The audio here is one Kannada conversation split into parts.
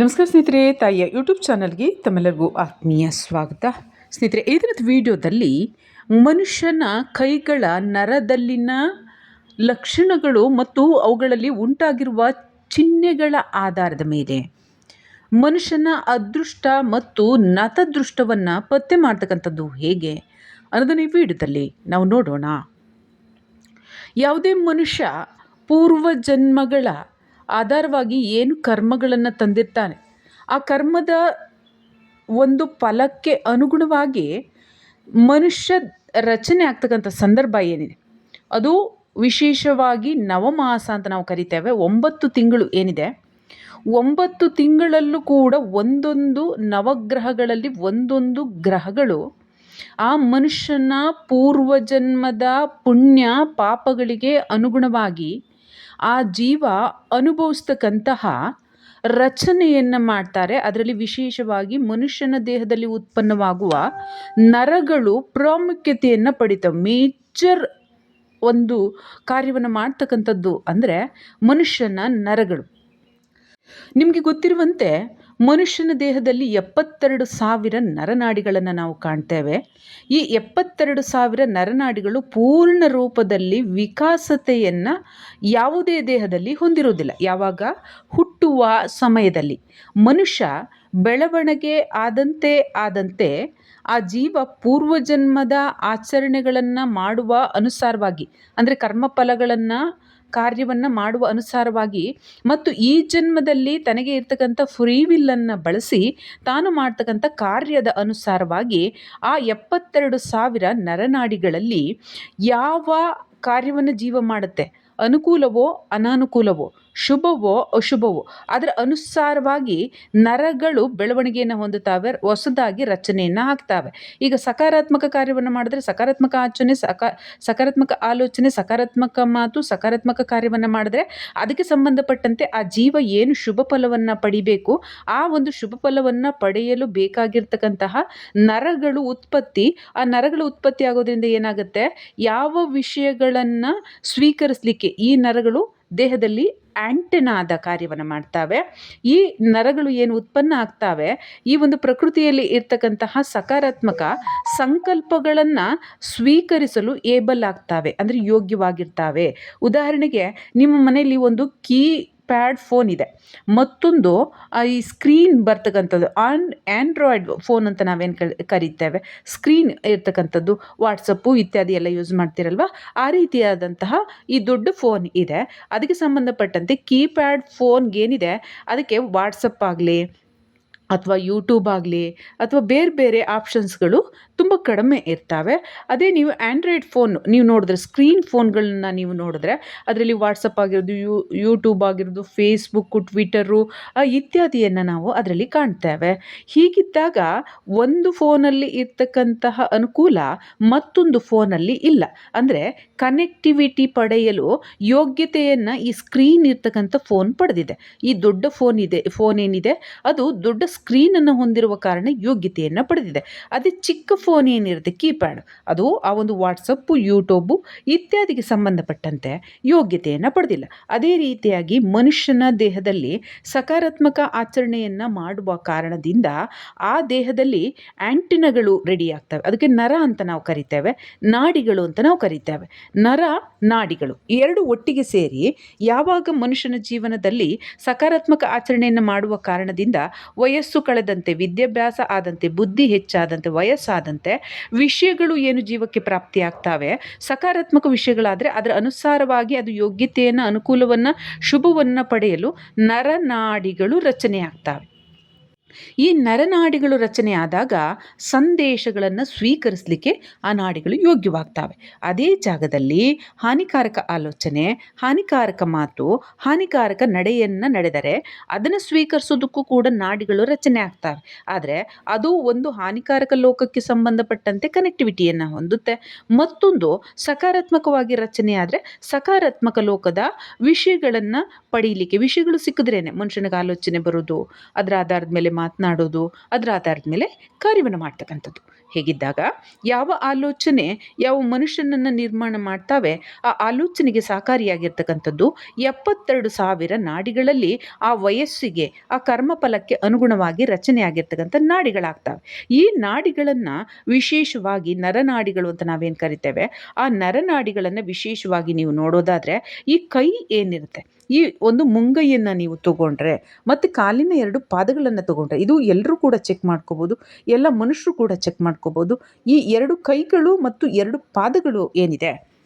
ನಮಸ್ಕಾರ ಸ್ನೇಹಿತರೆ, ತಾಯಿಯ ಯೂಟ್ಯೂಬ್ ಚಾನಲ್ಗೆ ತಮ್ಮೆಲ್ಲರಿಗೂ ಆತ್ಮೀಯ ಸ್ವಾಗತ. ಸ್ನೇಹಿತರೆ ಇದರದ ವಿಡಿಯೋದಲ್ಲಿ ಮನುಷ್ಯನ ಕೈಗಳ ನರದಲ್ಲಿನ ಲಕ್ಷಣಗಳು ಮತ್ತು ಅವುಗಳಲ್ಲಿ ಉಂಟಾಗಿರುವ ಚಿಹ್ನೆಗಳ ಆಧಾರದ ಮೇಲೆ ಮನುಷ್ಯನ ಅದೃಷ್ಟ ಮತ್ತು ನತದೃಷ್ಟವನ್ನು ಪತ್ತೆ ಮಾಡ್ತಕ್ಕಂಥದ್ದು ಹೇಗೆ ಅನ್ನೋದನ್ನು ಈ ವಿಡಿಯೋದಲ್ಲಿ ನಾವು ನೋಡೋಣ. ಯಾವುದೇ ಮನುಷ್ಯ ಪೂರ್ವ ಜನ್ಮಗಳ ಆಧಾರವಾಗಿ ಏನು ಕರ್ಮಗಳನ್ನು ತಂದಿರ್ತಾನೆ. ಆ ಕರ್ಮದ ಒಂದು ಫಲಕ್ಕೆ ಅನುಗುಣವಾಗಿ ಮನುಷ್ಯ ರಚನೆ ಆಗ್ತಕ್ಕಂಥ ಸಂದರ್ಭ ಏನಿದೆ. ಅದು ವಿಶೇಷವಾಗಿ ನವಮಾಸ ಅಂತ ನಾವು ಕರಿತೇವೆ. ಒಂಬತ್ತು ತಿಂಗಳು ಏನಿದೆ. ಒಂಬತ್ತು ತಿಂಗಳಲ್ಲೂ ಕೂಡ ಒಂದೊಂದು ನವಗ್ರಹಗಳಲ್ಲಿ ಒಂದೊಂದು ಗ್ರಹಗಳು ಆ ಮನುಷ್ಯನ ಪೂರ್ವಜನ್ಮದ ಪುಣ್ಯ ಪಾಪಗಳಿಗೆ ಅನುಗುಣವಾಗಿ ಆ ಜೀವ ಅನುಭವಿಸ್ತಕ್ಕಂತಹ ರಚನೆಯನ್ನು ಮಾಡ್ತಾರೆ. ಅದರಲ್ಲಿ ವಿಶೇಷವಾಗಿ ಮನುಷ್ಯನ ದೇಹದಲ್ಲಿ ಉತ್ಪನ್ನವಾಗುವ ನರಗಳು ಪ್ರಾಮುಖ್ಯತೆಯನ್ನು ಪಡಿತವೆ. ಮೇಜರ್ ಒಂದು ಕಾರ್ಯವನ್ನು ಮಾಡ್ತಕ್ಕಂಥದ್ದು ಅಂದರೆ ಮನುಷ್ಯನ ನರಗಳು. ನಿಮಗೆ ಗೊತ್ತಿರುವಂತೆ ಮನುಷ್ಯನ ದೇಹದಲ್ಲಿ ಎಪ್ಪತ್ತೆರಡು ಸಾವಿರ ನರನಾಡಿಗಳನ್ನು ನಾವು ಕಾಣ್ತೇವೆ. ಈ ಎಪ್ಪತ್ತೆರಡು ಸಾವಿರ ನರನಾಡಿಗಳು ಪೂರ್ಣ ರೂಪದಲ್ಲಿ ವಿಕಾಸತೆಯನ್ನು ಯಾವುದೇ ದೇಹದಲ್ಲಿ ಹೊಂದಿರುವುದಿಲ್ಲ. ಯಾವಾಗ? ಹುಟ್ಟುವ ಸಮಯದಲ್ಲಿ. ಮನುಷ್ಯ ಬೆಳವಣಿಗೆ ಆದಂತೆ ಆದಂತೆ ಆ ಜೀವ ಪೂರ್ವಜನ್ಮದ ಆಚರಣೆಗಳನ್ನು ಮಾಡುವ ಅನುಸಾರವಾಗಿ, ಅಂದರೆ ಕರ್ಮಫಲಗಳನ್ನು ಕಾರ್ಯವನ್ನು ಮಾಡುವ ಅನುಸಾರವಾಗಿ ಮತ್ತು ಈ ಜನ್ಮದಲ್ಲಿ ತನಗೆ ಇರ್ತಕ್ಕಂಥ ಫ್ರೀ ವಿಲ್ಲನ್ನು ಬಳಸಿ ತಾನು ಮಾಡ್ತಕ್ಕಂಥ ಕಾರ್ಯದ ಅನುಸಾರವಾಗಿ ಆ ಎಪ್ಪತ್ತೆರಡು ಸಾವಿರ ನರನಾಡಿಗಳಲ್ಲಿ ಯಾವ ಕಾರ್ಯವನ್ನು ಜೀವ ಮಾಡುತ್ತೆ? ಅನುಕೂಲವೋ ಅನಾನುಕೂಲವೋ? ಶುಭವೋ ಅಶುಭವೋ. ಅದರ ಅನುಸಾರವಾಗಿ ನರಗಳು ಬೆಳವಣಿಗೆಯನ್ನು ಹೊಂದುತ್ತವೆ, ಹೊಸದಾಗಿ ರಚನೆಯನ್ನು ಹಾಕ್ತಾವೆ. ಈಗ ಸಕಾರಾತ್ಮಕ ಕಾರ್ಯವನ್ನು ಮಾಡಿದ್ರೆ ಸಕಾರಾತ್ಮಕ ಆಚರಣೆ, ಸಕ, ಸಕಾರಾತ್ಮಕ ಆಲೋಚನೆ, ಸಕಾರಾತ್ಮಕ ಮಾತು, ಸಕಾರಾತ್ಮಕ ಕಾರ್ಯವನ್ನು ಮಾಡಿದ್ರೆ ಅದಕ್ಕೆ ಸಂಬಂಧಪಟ್ಟಂತೆ ಆ ಜೀವ ಏನು ಶುಭ ಫಲವನ್ನು ಪಡಿಬೇಕು, ಆ ಒಂದು ಶುಭ ಫಲವನ್ನು ಪಡೆಯಲು ಬೇಕಾಗಿರ್ತಕ್ಕಂತಹ ನರಗಳು ಉತ್ಪತ್ತಿ, ಆ ನರಗಳು ಉತ್ಪತ್ತಿ ಆಗೋದ್ರಿಂದ ಏನಾಗುತ್ತೆ? ಯಾವ ವಿಷಯಗಳನ್ನು ಸ್ವೀಕರಿಸಲಿಕ್ಕೆ ಈ ನರಗಳು ದೇಹದಲ್ಲಿ ಆ್ಯಂಟೆನಾದ ಕಾರ್ಯವನ್ನು ಮಾಡ್ತವೆ. ಈ ನರಗಳು ಏನು ಉತ್ಪನ್ನ ಆಗ್ತವೆ, ಈ ಒಂದು ಪ್ರಕೃತಿಯಲ್ಲಿ ಇರ್ತಕ್ಕಂತಹ ಸಕಾರಾತ್ಮಕ ಸಂಕಲ್ಪಗಳನ್ನು ಸ್ವೀಕರಿಸಲು ಏಬಲ್ ಆಗ್ತವೆ, ಅಂದರೆ ಯೋಗ್ಯವಾಗಿರ್ತವೆ. ಉದಾಹರಣೆಗೆ, ನಿಮ್ಮ ಮನೆಯಲ್ಲಿ ಒಂದು ಕೀ ಪ್ಯಾಡ್ ಫೋನ್ ಇದೆ. ಮತ್ತೊಂದು ಈ ಸ್ಕ್ರೀನ್ ಬರ್ತಕ್ಕಂಥದ್ದು, ಆನ್ ಆ್ಯಂಡ್ರಾಯ್ಡ್ ಫೋನ್ ಅಂತ ನಾವೇನು ಕರಿತೇವೆ. ಸ್ಕ್ರೀನ್ ಇರ್ತಕ್ಕಂಥದ್ದು, ವಾಟ್ಸಪ್ಪು ಇತ್ಯಾದಿ ಎಲ್ಲ ಯೂಸ್ ಮಾಡ್ತಿರಲ್ವ? ಆ ರೀತಿಯಾದಂತಹ ಈ ದೊಡ್ಡ ಫೋನ್ ಇದೆ. ಅದಕ್ಕೆ ಸಂಬಂಧಪಟ್ಟಂತೆ ಕೀಪ್ಯಾಡ್ ಫೋನ್ಗೇನಿದೆ, ಅದಕ್ಕೆ ವಾಟ್ಸಪ್ ಆಗಲಿ ಅಥವಾ ಯೂಟ್ಯೂಬ್ ಆಗಲಿ ಅಥವಾ ಬೇರೆ ಬೇರೆ ಆಪ್ಷನ್ಸ್ಗಳು ತುಂಬ ಕಡಿಮೆ ಇರ್ತವೆ. ಅದೇ ನೀವು ಆ್ಯಂಡ್ರಾಯ್ಡ್ ಫೋನ್ ನೀವು ನೋಡಿದ್ರೆ ಸ್ಕ್ರೀನ್ ಫೋನ್ಗಳನ್ನ ನೀವು ನೋಡಿದ್ರೆ ಅದರಲ್ಲಿ ವಾಟ್ಸಪ್ ಆಗಿರೋದು, ಯೂ ಯೂಟ್ಯೂಬ್ ಆಗಿರೋದು ಫೇಸ್ಬುಕ್ಕು ಟ್ವಿಟರು ಇತ್ಯಾದಿಯನ್ನು ನಾವು ಅದರಲ್ಲಿ ಕಾಣ್ತೇವೆ. ಹೀಗಿದ್ದಾಗ ಒಂದು ಫೋನಲ್ಲಿ ಇರ್ತಕ್ಕಂತಹ ಅನುಕೂಲ ಮತ್ತೊಂದು ಫೋನಲ್ಲಿ ಇಲ್ಲ. ಅಂದರೆ ಕನೆಕ್ಟಿವಿಟಿ ಪಡೆಯಲು ಯೋಗ್ಯತೆಯನ್ನು ಈ ಸ್ಕ್ರೀನ್ ಇರ್ತಕ್ಕಂಥ ಫೋನ್ ಪಡೆದಿದೆ. ಈ ದೊಡ್ಡ ಫೋನ್ ಇದೆ ಫೋನ್ ಏನಿದೆ, ಅದು ದೊಡ್ಡ ಸ್ಕ್ರೀನನ್ನು ಹೊಂದಿರುವ ಕಾರಣ ಯೋಗ್ಯತೆಯನ್ನು ಪಡೆದಿದೆ. ಅದೇ ಚಿಕ್ಕ ಫೋನ್ ಏನಿರುತ್ತೆ ಕೀಪ್ಯಾಡ್ ಅದು ಆ ಒಂದು ವಾಟ್ಸಪ್ಪು ಯೂಟ್ಯೂಬು ಇತ್ಯಾದಿಗೆ ಸಂಬಂಧಪಟ್ಟಂತೆ ಯೋಗ್ಯತೆಯನ್ನು ಪಡೆದಿಲ್ಲ. ಅದೇ ರೀತಿಯಾಗಿ ಮನುಷ್ಯನ ದೇಹದಲ್ಲಿ ಸಕಾರಾತ್ಮಕ ಆಚರಣೆಯನ್ನು ಮಾಡುವ ಕಾರಣದಿಂದ ಆ ದೇಹದಲ್ಲಿ ಆ್ಯಂಟಿನಗಳು ರೆಡಿ ಆಗ್ತವೆ. ಅದಕ್ಕೆ ನರ ಅಂತ ನಾವು ಕರಿತೇವೆ, ನಾಡಿಗಳು ಅಂತ ನಾವು ಕರಿತೇವೆ. ನರ, ನಾಡಿಗಳು ಎರಡು ಒಟ್ಟಿಗೆ ಸೇರಿ ಯಾವಾಗ ಮನುಷ್ಯನ ಜೀವನದಲ್ಲಿ ಸಕಾರಾತ್ಮಕ ಆಚರಣೆಯನ್ನು ಮಾಡುವ ಕಾರಣದಿಂದ ವಯಸ್ಸು ಕಳೆದಂತೆ, ವಿದ್ಯಾಭ್ಯಾಸ ಆದಂತೆ, ಬುದ್ಧಿ ಹೆಚ್ಚಾದಂತೆ, ವಯಸ್ಸಾದಂತೆ ವಿಷಯಗಳು ಏನು ಜೀವಕ್ಕೆ ಪ್ರಾಪ್ತಿಯಾಗ್ತವೆ? ಸಕಾರಾತ್ಮಕ ವಿಷಯಗಳಾದರೆ ಅದರ ಅನುಸಾರವಾಗಿ ಅದು ಯೋಗ್ಯತೆಯನ್ನು, ಅನುಕೂಲವನ್ನು, ಶುಭವನ್ನು ಪಡೆಯಲು ನರನಾಡಿಗಳು ರಚನೆ ಆಗ್ತವೆ ಈ ನರನಾಡಿಗಳು ರಚನೆಯಾದಾಗ ಸಂದೇಶಗಳನ್ನು ಸ್ವೀಕರಿಸಲಿಕ್ಕೆ ಆ ನಾಡಿಗಳು ಯೋಗ್ಯವಾಗ್ತವೆ. ಅದೇ ಜಾಗದಲ್ಲಿ ಹಾನಿಕಾರಕ ಆಲೋಚನೆ, ಹಾನಿಕಾರಕ ಮಾತು, ಹಾನಿಕಾರಕ ನಡೆಯನ್ನು ನಡೆದರೆ ಅದನ್ನು ಸ್ವೀಕರಿಸೋದಕ್ಕೂ ಕೂಡ ನಾಡಿಗಳು ರಚನೆ ಆಗ್ತವೆ. ಆದರೆ ಅದು ಒಂದು ಹಾನಿಕಾರಕ ಲೋಕಕ್ಕೆ ಸಂಬಂಧಪಟ್ಟಂತೆ ಕನೆಕ್ಟಿವಿಟಿಯನ್ನು ಹೊಂದುತ್ತೆ. ಮತ್ತೊಂದು ಸಕಾರಾತ್ಮಕವಾಗಿ ರಚನೆ ಆದರೆ ಸಕಾರಾತ್ಮಕ ಲೋಕದ ವಿಷಯಗಳನ್ನು ಪಡೀಲಿಕ್ಕೆ, ವಿಷಯಗಳು ಸಿಕ್ಕಿದ್ರೇನೆ ಮನುಷ್ಯನಿಗೆ ಆಲೋಚನೆ ಬರೋದು, ಅದರ ಆಧಾರದ ಮೇಲೆ ಮಾತನಾಡೋದು, ಅದರ ಆಧಾರದ ಮೇಲೆ ಕಾರ್ಯವನ್ನು ಮಾಡ್ತಕ್ಕಂಥದ್ದು. ಹೇಗಿದ್ದಾಗ ಯಾವ ಆಲೋಚನೆ, ಯಾವ ಮನುಷ್ಯನನ್ನು ನಿರ್ಮಾಣ ಮಾಡ್ತಾವೆ, ಆ ಆಲೋಚನೆಗೆ ಸಹಕಾರಿಯಾಗಿರ್ತಕ್ಕಂಥದ್ದು ಎಪ್ಪತ್ತೆರಡು ಸಾವಿರ ನಾಡಿಗಳಲ್ಲಿ ಆ ವಯಸ್ಸಿಗೆ, ಆ ಕರ್ಮಫಲಕ್ಕೆ ಅನುಗುಣವಾಗಿ ರಚನೆಯಾಗಿರ್ತಕ್ಕಂಥ ನಾಡಿಗಳಾಗ್ತವೆ. ಈ ನಾಡಿಗಳನ್ನು ವಿಶೇಷವಾಗಿ ನರನಾಡಿಗಳು ಅಂತ ನಾವೇನು ಕರಿತೇವೆ, ಆ ನರನಾಡಿಗಳನ್ನು ವಿಶೇಷವಾಗಿ ನೀವು ನೋಡೋದಾದರೆ ಈ ಕೈ ಏನಿರುತ್ತೆ? ಈ ಒಂದು ಮುಂಗೈಯನ್ನು ನೀವು ತಗೊಂಡ್ರೆ, ಮತ್ತು ಕಾಲಿನ ಎರಡು ಪಾದಗಳನ್ನು ತಗೊಂಡ್ರೆ ಇದು ಎಲ್ಲರೂ ಕೂಡ ಚೆಕ್ ಮಾಡ್ಕೋಬೋದು. ಎಲ್ಲ ಮನುಷ್ಯರು ಕೂಡ ಚೆಕ್ ಮಾಡ್ಕೋಬೋದು. ಈ ಎರಡು ಕೈಗಳು ಮತ್ತು ಎರಡು ಪಾದಗಳು ಏನಿದೆ?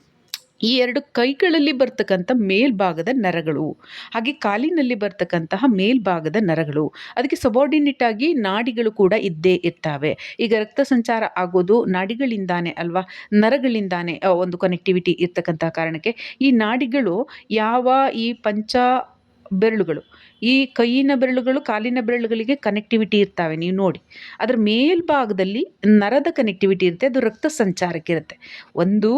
ಈ ಎರಡು ಕೈಗಳಲ್ಲಿ ಬರ್ತಕ್ಕಂಥ ಮೇಲ್ಭಾಗದ ನರಗಳು. ಹಾಗೆ ಕಾಲಿನಲ್ಲಿ ಬರ್ತಕ್ಕಂತಹ ಮೇಲ್ಭಾಗದ ನರಗಳು. ಅದಕ್ಕೆ ಸಬಾರ್ಡಿನೇಟ್ ಆಗಿ ನಾಡಿಗಳು ಕೂಡ ಇದ್ದೇ ಇರ್ತವೆ. ಈಗ ರಕ್ತ ಸಂಚಾರ ಆಗೋದು ನಾಡಿಗಳಿಂದಾನೆ ಅಲ್ವಾ? ನರಗಳಿಂದಾನೆ ಒಂದು ಕನೆಕ್ಟಿವಿಟಿ ಇರ್ತಕ್ಕಂತಹ ಕಾರಣಕ್ಕೆ. ಈ ನಾಡಿಗಳು ಯಾವ ಈ ಪಂಚ ಬೆರಳುಗಳು. ಈ ಕೈಯಿನ ಬೆರಳುಗಳು, ಕಾಲಿನ ಬೆರಳುಗಳಿಗೆ ಕನೆಕ್ಟಿವಿಟಿ ಇರ್ತವೆ, ನೀವು ನೋಡಿ. ಅದರ ಮೇಲ್ಭಾಗದಲ್ಲಿ ನರದ ಕನೆಕ್ಟಿವಿಟಿ ಇರುತ್ತೆ, ಅದು ರಕ್ತ ಸಂಚಾರಕ್ಕೆ ಇರುತ್ತೆ. ಒಂದು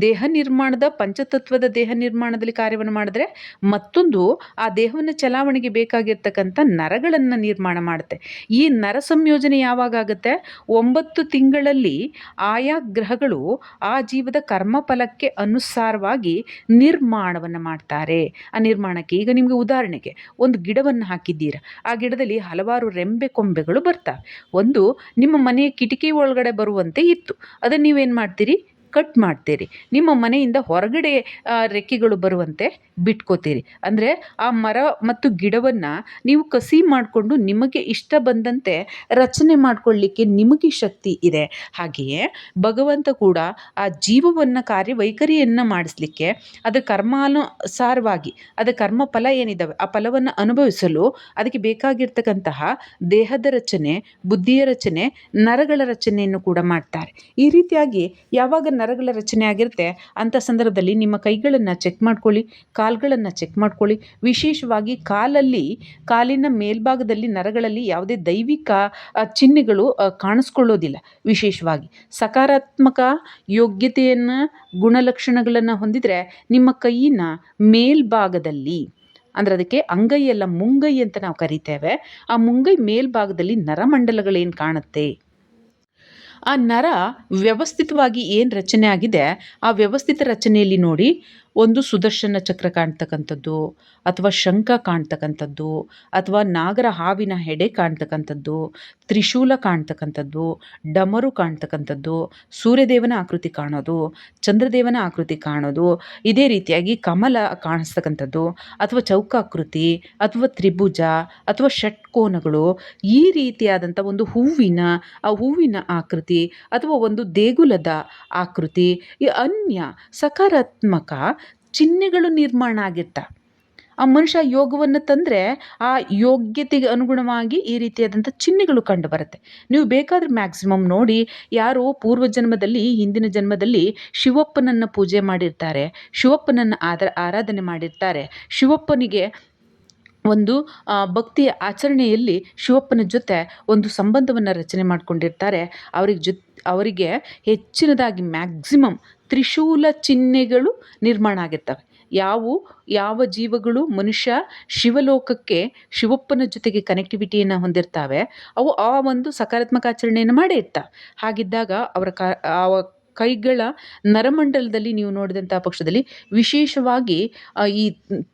ದೇಹ ನಿರ್ಮಾಣದ, ಪಂಚತತ್ವದ ದೇಹ ನಿರ್ಮಾಣದಲ್ಲಿ ಕಾರ್ಯವನ್ನು ಮಾಡಿದ್ರೆ, ಮತ್ತೊಂದು ಆ ದೇಹವನ್ನು ಚಲಾವಣೆಗೆ ಬೇಕಾಗಿರ್ತಕ್ಕಂಥ ನರಗಳನ್ನು ನಿರ್ಮಾಣ ಮಾಡುತ್ತೆ. ಈ ನರ ಸಂಯೋಜನೆ ಯಾವಾಗ ಆಗುತ್ತೆ? ಒಂಬತ್ತು ತಿಂಗಳಲ್ಲಿ ಆಯಾ ಗ್ರಹಗಳು ಆ ಜೀವದ ಕರ್ಮಫಲಕ್ಕೆ ಅನುಸಾರವಾಗಿ ನಿರ್ಮಾಣವನ್ನು ಮಾಡ್ತಾರೆ. ಆ ನಿರ್ಮಾಣಕ್ಕೆ. ಈಗ ನಿಮಗೆ ಉದಾಹರಣೆಗೆ ಒಂದು ಗಿಡವನ್ನು ಹಾಕಿದ್ದೀರಾ? ಆ ಗಿಡದಲ್ಲಿ ಹಲವಾರು ರೆಂಬೆ ಕೊಂಬೆಗಳು ಬರ್ತವೆ. ಒಂದು ನಿಮ್ಮ ಮನೆಯ ಕಿಟಕಿ ಒಳಗಡೆ ಬರುವಂತೆ ಇತ್ತು. ಅದನ್ನು ನೀವೇನು ಮಾಡ್ತೀರಿ? ಕಟ್ ಮಾಡ್ತೀರಿ. ನಿಮ್ಮ ಮನೆಯಿಂದ ಹೊರಗಡೆ ರೆಕ್ಕೆಗಳು ಬರುವಂತೆ ಬಿಟ್ಕೋತೀರಿ. ಅಂದರೆ ಆ ಮರ ಮತ್ತು ಗಿಡವನ್ನು ನೀವು ಕಸಿ ಮಾಡಿಕೊಂಡು ನಿಮಗೆ ಇಷ್ಟ ಬಂದಂತೆ ರಚನೆ ಮಾಡಿಕೊಳ್ಳಿಕ್ಕೆ ನಿಮಗೆ ಶಕ್ತಿ ಇದೆ. ಹಾಗೆಯೇ ಭಗವಂತ ಕೂಡ ಆ ಜೀವವನ್ನು, ಕಾರ್ಯವೈಖರಿಯನ್ನು ಮಾಡಿಸ್ಲಿಕ್ಕೆ ಅದು ಕರ್ಮಾನುಸಾರವಾಗಿ, ಅದು ಕರ್ಮ ಫಲ ಏನಿದ್ದಾವೆ ಆ ಫಲವನ್ನು ಅನುಭವಿಸಲು ಅದಕ್ಕೆ ಬೇಕಾಗಿರ್ತಕ್ಕಂತಹ ದೇಹದ ರಚನೆ, ಬುದ್ಧಿಯ ರಚನೆ, ನರಗಳ ರಚನೆಯನ್ನು ಕೂಡ ಮಾಡ್ತಾರೆ. ಈ ರೀತಿಯಾಗಿ ಯಾವಾಗ ನರಗಳ ರಚನೆ ಆಗಿರುತ್ತೆ. ಅಂಥ ಸಂದರ್ಭದಲ್ಲಿ ನಿಮ್ಮ ಕೈಗಳನ್ನು ಚೆಕ್ ಮಾಡ್ಕೊಳ್ಳಿ, ಕಾಲುಗಳನ್ನು ಚೆಕ್ ಮಾಡ್ಕೊಳ್ಳಿ. ವಿಶೇಷವಾಗಿ ಕಾಲಲ್ಲಿ, ಕಾಲಿನ ಮೇಲ್ಭಾಗದಲ್ಲಿ ನರಗಳಲ್ಲಿ ಯಾವುದೇ ದೈವಿಕ ಚಿಹ್ನೆಗಳು ಕಾಣಿಸ್ಕೊಳ್ಳೋದಿಲ್ಲ ವಿಶೇಷವಾಗಿ. ಸಕಾರಾತ್ಮಕ ಯೋಗ್ಯತೆಯನ್ನು, ಗುಣಲಕ್ಷಣಗಳನ್ನು ಹೊಂದಿದರೆ ನಿಮ್ಮ ಕೈಯಿನ ಮೇಲ್ಭಾಗದಲ್ಲಿ, ಅಂದರೆ ಅದಕ್ಕೆ ಅಂಗೈ ಅಲ್ಲ, ಮುಂಗೈ ಅಂತ ನಾವು ಕರಿತೇವೆ. ಆ ಮುಂಗೈ ಮೇಲ್ಭಾಗದಲ್ಲಿ ನರಮಂಡಲಗಳೇನು ಕಾಣುತ್ತೆ? ಆ ನರ ವ್ಯವಸ್ಥಿತವಾಗಿ ಏನು ರಚನೆ ಆಗಿದೆ ಆ ವ್ಯವಸ್ಥಿತ ರಚನೆಯಲ್ಲಿ ನೋಡಿ ಒಂದು ಸುದರ್ಶನ ಚಕ್ರ ಕಾಣ್ತಕ್ಕಂಥದ್ದು, ಅಥವಾ ಶಂಖ ಕಾಣ್ತಕ್ಕಂಥದ್ದು, ಅಥವಾ ನಾಗರ ಹಾವಿನ ಹೆಡೆ ಕಾಣ್ತಕ್ಕಂಥದ್ದು, ತ್ರಿಶೂಲ ಕಾಣ್ತಕ್ಕಂಥದ್ದು, ಡಮರು ಕಾಣ್ತಕ್ಕಂಥದ್ದು, ಸೂರ್ಯದೇವನ ಆಕೃತಿ ಕಾಣೋದು, ಚಂದ್ರದೇವನ ಆಕೃತಿ ಕಾಣೋದು, ಇದೇ ರೀತಿಯಾಗಿ ಕಮಲ ಕಾಣಿಸ್ತಕ್ಕಂಥದ್ದು, ಅಥವಾ ಚೌಕಾಕೃತಿ, ಅಥವಾ ತ್ರಿಭುಜ, ಅಥವಾ ಷಟ್ಕೋನಗಳು ಈ ರೀತಿಯಾದಂಥ ಒಂದು ಹೂವಿನ, ಆ ಹೂವಿನ ಆಕೃತಿ, ಅಥವಾ ಒಂದು ದೇಗುಲದ ಆಕೃತಿ ಅನ್ಯ ಸಕಾರಾತ್ಮಕ ಚಿಹ್ನೆಗಳು ನಿರ್ಮಾಣ ಆಗಿರ್ತಾವೆ ಆ ಮನುಷ್ಯ ಯೋಗವನ್ನು ತಂದರೆ ಆ ಯೋಗ್ಯತೆಗೆ ಅನುಗುಣವಾಗಿ ಈ ರೀತಿಯಾದಂಥ ಚಿಹ್ನೆಗಳು ಕಂಡು ಬರುತ್ತೆ. ನೀವು ಬೇಕಾದ್ರೆ ಮ್ಯಾಕ್ಸಿಮಮ್ ನೋಡಿ ಯಾರು ಪೂರ್ವ ಜನ್ಮದಲ್ಲಿ, ಹಿಂದಿನ ಜನ್ಮದಲ್ಲಿ ಶಿವಪ್ಪನನ್ನು ಪೂಜೆ ಮಾಡಿರ್ತಾರೆ, ಶಿವಪ್ಪನನ್ನು ಆದ ಆರಾಧನೆ ಮಾಡಿರ್ತಾರೆ, ಶಿವಪ್ಪನಿಗೆ ಒಂದು ಭಕ್ತಿಯ ಆಚರಣೆಯಲ್ಲಿ ಶಿವಪ್ಪನ ಜೊತೆ ಒಂದು ಸಂಬಂಧವನ್ನು ರಚನೆ ಮಾಡ್ಕೊಂಡಿರ್ತಾರೆ. ಅವ್ರಿಗೆ ಜೊ, ಅವರಿಗೆ ಹೆಚ್ಚಿನದಾಗಿ ಮ್ಯಾಕ್ಸಿಮಮ್ ತ್ರಿಶೂಲ ಚಿಹ್ನೆಗಳು ನಿರ್ಮಾಣ ಆಗಿರ್ತವೆ. ಯಾವು, ಯಾವ ಜೀವಗಳು ಮನುಷ್ಯ ಶಿವಲೋಕಕ್ಕೆ ಶಿವಪ್ಪನ ಜೊತೆಗೆ ಕನೆಕ್ಟಿವಿಟಿಯನ್ನು ಹೊಂದಿರ್ತಾವೆ, ಅವು ಆ ಒಂದು ಸಕಾರಾತ್ಮಕ ಆಚರಣೆಯನ್ನು ಮಾಡೇ ಇರ್ತವೆ. ಹಾಗಿದ್ದಾಗ ಅವರ ಕ ಆ ಕೈಗಳ ನರಮಂಡಲದಲ್ಲಿ ನೀವು ನೋಡಿದಂಥ ಪಕ್ಷದಲ್ಲಿ ವಿಶೇಷವಾಗಿ ಈ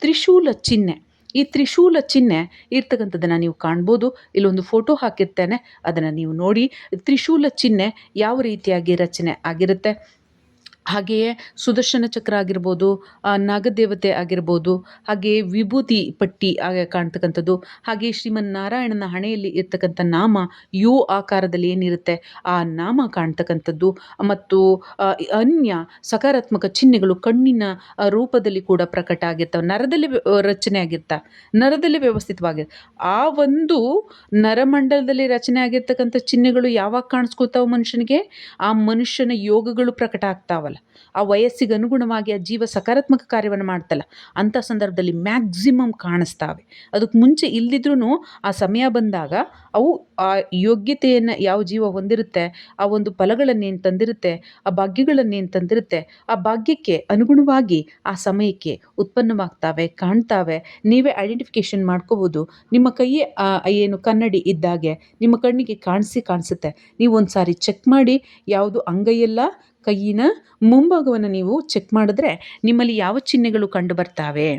ತ್ರಿಶೂಲ ಚಿಹ್ನೆ ಈ ತ್ರಿಶೂಲ ಚಿಹ್ನೆ ಇರ್ತಕ್ಕಂಥದ್ದನ್ನು ನೀವು ಕಾಣ್ಬೋದು. ಇಲ್ಲೊಂದು ಫೋಟೋ ಹಾಕಿರ್ತೇನೆ. ಅದನ್ನು ನೀವು ನೋಡಿ. ತ್ರಿಶೂಲ ಚಿಹ್ನೆ ಯಾವ ರೀತಿಯಾಗಿ ರಚನೆ ಆಗಿರುತ್ತೆ? ಹಾಗೆಯೇ ಸುದರ್ಶನ ಚಕ್ರ ಆಗಿರ್ಬೋದು ನಾಗದೇವತೆ ಆಗಿರ್ಬೋದು, ಹಾಗೆಯೇ ವಿಭೂತಿ ಪಟ್ಟಿ ಕಾಣ್ತಕ್ಕಂಥದ್ದು. ಹಾಗೆ ಶ್ರೀಮನ್ನಾರಾಯಣನ ಹಣೆಯಲ್ಲಿ ಇರ್ತಕ್ಕಂಥ ನಾಮ ಯು ಆಕಾರದಲ್ಲಿ ಏನಿರುತ್ತೆ, ಆ ನಾಮ ಕಾಣ್ತಕ್ಕಂಥದ್ದು. ಮತ್ತು ಅನ್ಯ ಸಕಾರಾತ್ಮಕ ಚಿಹ್ನೆಗಳು ಕಣ್ಣಿನ ರೂಪದಲ್ಲಿ ಕೂಡ ಪ್ರಕಟ ಆಗಿರ್ತವೆ. ನರದಲ್ಲಿ ರಚನೆ ಆಗಿರ್ತವೆ ನರದಲ್ಲಿ ವ್ಯವಸ್ಥಿತವಾಗಿ. ಆ ಒಂದು ನರಮಂಡಲದಲ್ಲಿ ರಚನೆ ಆಗಿರ್ತಕ್ಕಂಥ ಚಿಹ್ನೆಗಳು ಯಾವಾಗ ಕಾಣಿಸ್ಕೊತಾವ ಮನುಷ್ಯನಿಗೆ? ಆ ಮನುಷ್ಯನ ಯೋಗಗಳು ಪ್ರಕಟ ಆಗ್ತಾವಲ್ಲ. ಇರ್ತಾವಲ್ಲ ಆ ವಯಸ್ಸಿಗೆ ಅನುಗುಣವಾಗಿ ಆ ಜೀವ ಸಕಾರಾತ್ಮಕ ಕಾರ್ಯವನ್ನು ಮಾಡ್ತಲ್ಲ, ಅಂಥ ಸಂದರ್ಭದಲ್ಲಿ ಮ್ಯಾಕ್ಸಿಮಮ್ ಕಾಣಿಸ್ತಾವೆ. ಅದಕ್ಕೆ ಮುಂಚೆ ಇಲ್ದಿದ್ರೂ ಆ ಸಮಯ ಬಂದಾಗ ಅವು ಆ ಯೋಗ್ಯತೆಯನ್ನು ಯಾವ ಜೀವ ಹೊಂದಿರುತ್ತೆ, ಆ ಒಂದು ಫಲಗಳನ್ನೇನು ತಂದಿರುತ್ತೆ, ಆ ಭಾಗ್ಯಗಳನ್ನೇನು ತಂದಿರುತ್ತೆ, ಆ ಭಾಗ್ಯಕ್ಕೆ ಅನುಗುಣವಾಗಿ ಆ ಸಮಯಕ್ಕೆ ಉತ್ಪನ್ನವಾಗ್ತಾವೆ, ಕಾಣ್ತಾವೆ. ನೀವೇ ಐಡೆಂಟಿಫಿಕೇಷನ್ ಮಾಡ್ಕೋಬೋದು. ನಿಮ್ಮ ಕೈಯೇ ಏನು ಕನ್ನಡಿ ಇದ್ದಾಗೆ ನಿಮ್ಮ ಕಣ್ಣಿಗೆ ಕಾಣಿಸಿ ಕಾಣಿಸುತ್ತೆ. ನೀವು ಒಂದು ಸಾರಿ ಚೆಕ್ ಮಾಡಿ, ಯಾವುದು ಅಂಗೈಯೆಲ್ಲ ಕೈಯಿನ ಮುಂಭಾಗವನ್ನು ನೀವು ಚೆಕ್ ಮಾಡಿದ್ರೆ ನಿಮ್ಮಲ್ಲಿ ಯಾವ ಚಿಹ್ನೆಗಳು ಕಂಡು ಬರ್ತಾವೆ?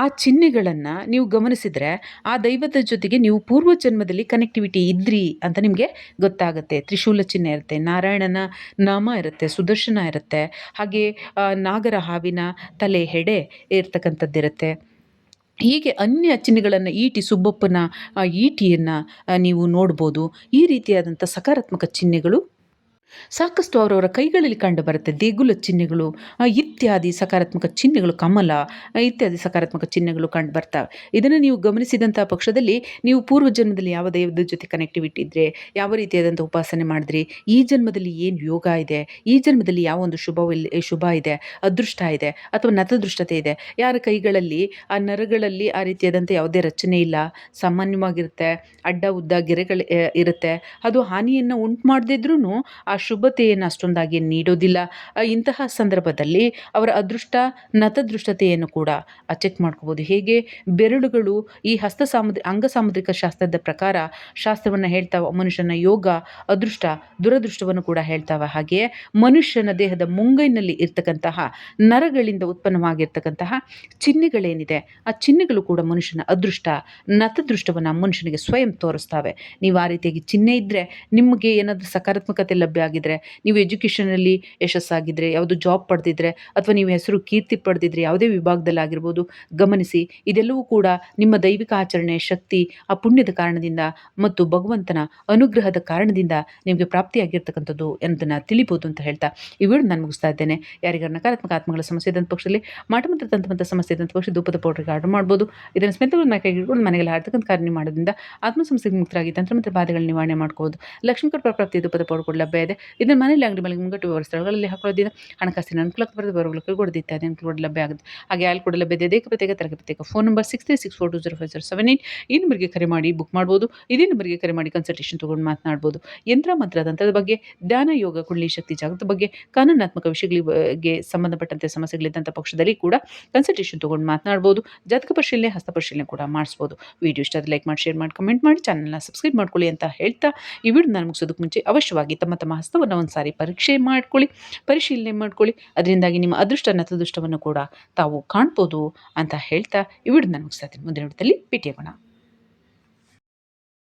ಆ ಚಿಹ್ನೆಗಳನ್ನು ನೀವು ಗಮನಿಸಿದರೆ ಆ ದೈವದ ಜೊತೆಗೆ ನೀವು ಪೂರ್ವ ಜನ್ಮದಲ್ಲಿ ಕನೆಕ್ಟಿವಿಟಿ ಇದ್ರಿ ಅಂತ ನಿಮಗೆ ಗೊತ್ತಾಗುತ್ತೆ. ತ್ರಿಶೂಲ ಚಿಹ್ನೆ ಇರುತ್ತೆ, ನಾರಾಯಣನ ನಾಮ ಇರುತ್ತೆ, ಸುದರ್ಶನ ಇರುತ್ತೆ, ಹಾಗೆ ನಾಗರ ಹಾವಿನ ತಲೆ, ಹೆಡೆ ಇರ್ತಕ್ಕಂಥದ್ದಿರುತ್ತೆ ಹೀಗೆ ಅನ್ಯ ಚಿಹ್ನೆಗಳನ್ನು ಈಟಿ, ಸುಬ್ಬಪ್ಪನ ಈಟಿಯನ್ನು ನೀವು ನೋಡ್ಬೋದು. ಈ ರೀತಿಯಾದಂಥ ಸಕಾರಾತ್ಮಕ ಚಿಹ್ನೆಗಳು ಸಾಕಷ್ಟು ಅವರವರ ಕೈಗಳಲ್ಲಿ ಕಂಡು ಬರುತ್ತೆ ದೇಗುಲ ಚಿಹ್ನೆಗಳು ಇತ್ಯಾದಿ ಸಕಾರಾತ್ಮಕ ಚಿಹ್ನೆಗಳು, ಕಮಲ ಇತ್ಯಾದಿ ಸಕಾರಾತ್ಮಕ ಚಿಹ್ನೆಗಳು ಕಂಡು ಬರ್ತವೆ. ಇದನ್ನು ನೀವು ಗಮನಿಸಿದಂಥ ಪಕ್ಷದಲ್ಲಿ ನೀವು ಪೂರ್ವ ಜನ್ಮದಲ್ಲಿ ಯಾವ ದೈವದ ಜೊತೆ ಕನೆಕ್ಟಿವಿಟಿ ಇದ್ದರೆ ಯಾವ ರೀತಿಯಾದಂಥ ಉಪಾಸನೆ ಮಾಡಿದ್ರಿ, ಈ ಜನ್ಮದಲ್ಲಿ ಏನು ಯೋಗ ಇದೆ, ಈ ಜನ್ಮದಲ್ಲಿ ಯಾವ ಒಂದು ಶುಭವಿಲ್ಲ ಶುಭ ಇದೆ, ಅದೃಷ್ಟ ಇದೆ, ಅಥವಾ ನತದೃಷ್ಟತೆ ಇದೆ, ಯಾರ ಕೈಗಳಲ್ಲಿ, ಆ ನರಗಳಲ್ಲಿ ಆ ರೀತಿಯಾದಂಥ ಯಾವುದೇ ರಚನೆ ಇಲ್ಲ, ಸಾಮಾನ್ಯವಾಗಿರುತ್ತೆ, ಅಡ್ಡ ಉದ್ದ ಗೆರೆಗಳು, ಇರುತ್ತೆ, ಅದು ಹಾನಿಯನ್ನು ಉಂಟು ಮಾಡದಿದ್ರೂ ಆ ಶುಭತೆಯನ್ನು ಅಷ್ಟೊಂದಾಗಿ ನೀಡೋದಿಲ್ಲ. ಇಂತಹ ಸಂದರ್ಭದಲ್ಲಿ ಅವರ ಅದೃಷ್ಟ, ನತದೃಷ್ಟತೆಯನ್ನು ಕೂಡ ಚೆಕ್ ಮಾಡ್ಕೋಬೋದು. ಹೇಗೆ ಬೆರಳುಗಳು ಈ ಹಸ್ತ ಸಾಮುದ್ರಿ, ಅಂಗ ಸಾಮುದ್ರಿಕ ಶಾಸ್ತ್ರದ ಪ್ರಕಾರ ಶಾಸ್ತ್ರವನ್ನು ಹೇಳ್ತಾವ, ಮನುಷ್ಯನ ಯೋಗ, ಅದೃಷ್ಟ, ದುರದೃಷ್ಟವನ್ನು ಕೂಡ ಹೇಳ್ತಾವ. ಹಾಗೆಯೇ ಮನುಷ್ಯನ ದೇಹದ ಮುಂಗೈನಲ್ಲಿ ಇರ್ತಕ್ಕಂತಹ ನರಗಳಿಂದ ಉತ್ಪನ್ನವಾಗಿರ್ತಕ್ಕಂತಹ ಚಿಹ್ನೆಗಳೇನಿದೆ ಆ ಚಿಹ್ನೆಗಳು ಕೂಡ ಮನುಷ್ಯನ ಅದೃಷ್ಟ, ನತದೃಷ್ಟವನ್ನು ಮನುಷ್ಯನಿಗೆ ಸ್ವಯಂ ತೋರಿಸ್ತಾವೆ. ನೀವು ಆ ರೀತಿಯಾಗಿ ಚಿಹ್ನೆ ಇದ್ದರೆ ನಿಮಗೆ ಏನಾದರೂ ಸಕಾರಾತ್ಮಕತೆ ಲಭ್ಯ ಆಗಿದ್ರೆ, ನೀವು ಎಜುಕೇಷನಲ್ಲಿ ಯಶಸ್ಸಾಗಿದ್ರೆ, ಯಾವುದು ಜಾಬ್ ಪಡೆದಿದ್ರೆ, ಅಥವಾ ನೀವು ಹೆಸರು ಕೀರ್ತಿ ಪಡೆದಿದ್ರೆ, ಯಾವುದೇ ವಿಭಾಗದಲ್ಲಿ ಆಗಿರ್ಬೋದು, ಗಮನಿಸಿ, ಇದೆಲ್ಲವೂ ಕೂಡ ನಿಮ್ಮ ದೈವಿಕ ಆಚರಣೆ, ಶಕ್ತಿ, ಆ ಪುಣ್ಯದ ಕಾರಣದಿಂದ ಮತ್ತು ಭಗವಂತನ ಅನುಗ್ರಹದ ಕಾರಣದಿಂದ ನಿಮಗೆ ಪ್ರಾಪ್ತಿಯಾಗಿರ್ತಕ್ಕಂಥದ್ದು ಅನ್ನೋದನ್ನು ತಿಳಿಬೋದು ಅಂತ ಹೇಳ್ತಾ ಈ ವಿಡಿಯೋ ನಾನು ಮುಗಿಸ್ತಾ ಇದ್ದೇನೆ. ಯಾರಿಗಾರ ನಕಾರಾತ್ಮಕ ಆತ್ಮಗಳ ಸಮಸ್ಯೆ ಇದ್ದಂಥ ಪಕ್ಷದಲ್ಲಿ ಮಾಟ ಮತ್ತು ತಂತ್ರಮಂತ್ರ ಸಮಸ್ಯೆ ಇದ್ದಂಥ ಪಕ್ಷ ಧೂಪದ ಪೌಡ್ರಿಗೆ ಆರ್ಡರ್ ಮಾಡ್ಬೋದು. ಇದನ್ನು ಸ್ಮೆಂತಗಳು ಕೈಗಿಟ್ಕೊಂಡು ಮನೆಗೆಲ್ಲ ಆಡ್ತಕ್ಕಂಥ ಕಾರ್ಯ ಮಾಡೋದ್ರಿಂದ ಆತ್ಮ ಸಮಸ್ಯೆಗೆ ಮುಕ್ತರಾಗಿ ತಂತ್ರಮಂತ್ರ ಬಾಧೆಗಳ ನಿವಾರಣೆ ಮಾಡ್ಕೋಬೋದು. ಲಕ್ಷ್ಮೀಕರ ಪ್ರಾಪ್ತಿ ಧೂಪದ ಪೌಡರ್ ಕೂಡ ಲಭ್ಯ ಇದೆ. ಇದನ್ನು ಮನೇಲಿ ಅಂಗಡಿ ಮನೆಗೆ ಮುಂಗಟ್ಟು ಸ್ಥಳಗಳಲ್ಲಿ ಹಾಕೊಳ್ಳೋದ್ರಿಂದ ಹಣಕಾಸಿನ ಅನುಕೂಲಕ್ಕೆ ಬರೆದು ಬರೋಗಳು ಕೈಗೊಡ್ದು ಅದೇ ಅನುಕೂಲ ಲಭ್ಯ ಆಗುತ್ತೆ ಹಾಗೆ ಅಲ್ಲಿ ಕೂಡ ಲಭ್ಯ ಇದೆ ಪ್ರತ್ಯೇಕ ತರಗತಿ ಪ್ರತ್ಯೇಕ phone number six three six four two zero five zero seven eight ಈ ನಂಬರ್ಗೆ ಕರೆ ಮಾಡಿ ಬುಕ್ ಮಾಡ್ಬೋದು. ಇದೇ ನಂಬರ್ಗೆ ಕರೆ ಮಾಡಿ ಕನ್ಸಲ್ಟೇಷನ್ ತೊಗೊಂಡು ಮಾತನಾಡ್ಬೋದು. ಯಂತ್ರ ಮಂತ್ರ ತಂತ್ರದ ಬಗ್ಗೆ, ಧ್ಯಾನ, ಯೋಗ, ಕುಳ್ಳಿ ಶಕ್ತಿ ಜಾಗೃತ ಬಗ್ಗೆ, ಕಾನೂನಾತ್ಮಕ ವಿಷಯಗಳಿಗೆ ಸಂಬಂಧಪಟ್ಟಂತೆ ಸಮಸ್ಯೆಗಳಿದ್ದಂಥ ಪಕ್ಷದಲ್ಲಿ ಕೂಡ ಕನ್ಸಲ್ಟೇಷನ್ ತೊಗೊಂಡು ಮಾತನಾಡ್ಬೋದು. ಜಾತಕ ಪರಿಶೀಲನೆ, ಹಸ್ತ ಪರಿಶೀಲನೆ ಕೂಡ ಮಾಡಿಸ್ಬೋದು. ವಿಡಿಯೋ ಇಷ್ಟ ಲೈಕ್ ಮಾಡಿ ಶೇರ್ ಮಾಡಿ ಕಮೆಂಟ್ ಮಾಡಿ ಚಾನಲ್ನ ಸಬ್ಸ್ಕ್ರೈಬ್ ಮಾಡ್ಕೊಳ್ಳಿ ಅಂತ ಹೇಳ್ತಾ ಈ ವಿಡಿಯೋ ನಾನು ಮುಗಿಸೋದಕ್ಕೆ ಮುಂಚೆ ಅವಶ್ಯವಾಗಿ ತಮ್ಮ ತಮ್ಮ ಹಸ್ತವನ್ನು ಒಂದು ಸಾರಿ ಪರೀಕ್ಷೆ ಮಾಡ್ಕೊಳ್ಳಿ, ಪರಿಶೀಲನೆ ಮಾಡ್ಕೊಳ್ಳಿ. ಅದರಿಂದಾಗಿ ನಿಮ್ಮ ಅದೃಷ್ಟ ನತದೃಷ್ಟವನ್ನು ಕೂಡ ತಾವು ಕಾಣ್ಬೋದು ಅಂತ ಹೇಳ್ತಾ ಈ ನಾನು ಮುಗಿಸ್ತಾ ಇದ್ದೀನಿ. ಮುಂದಿನ ವಿಡಿಯೋದಲ್ಲಿ ಭೇಟಿಯಾಗೋಣ.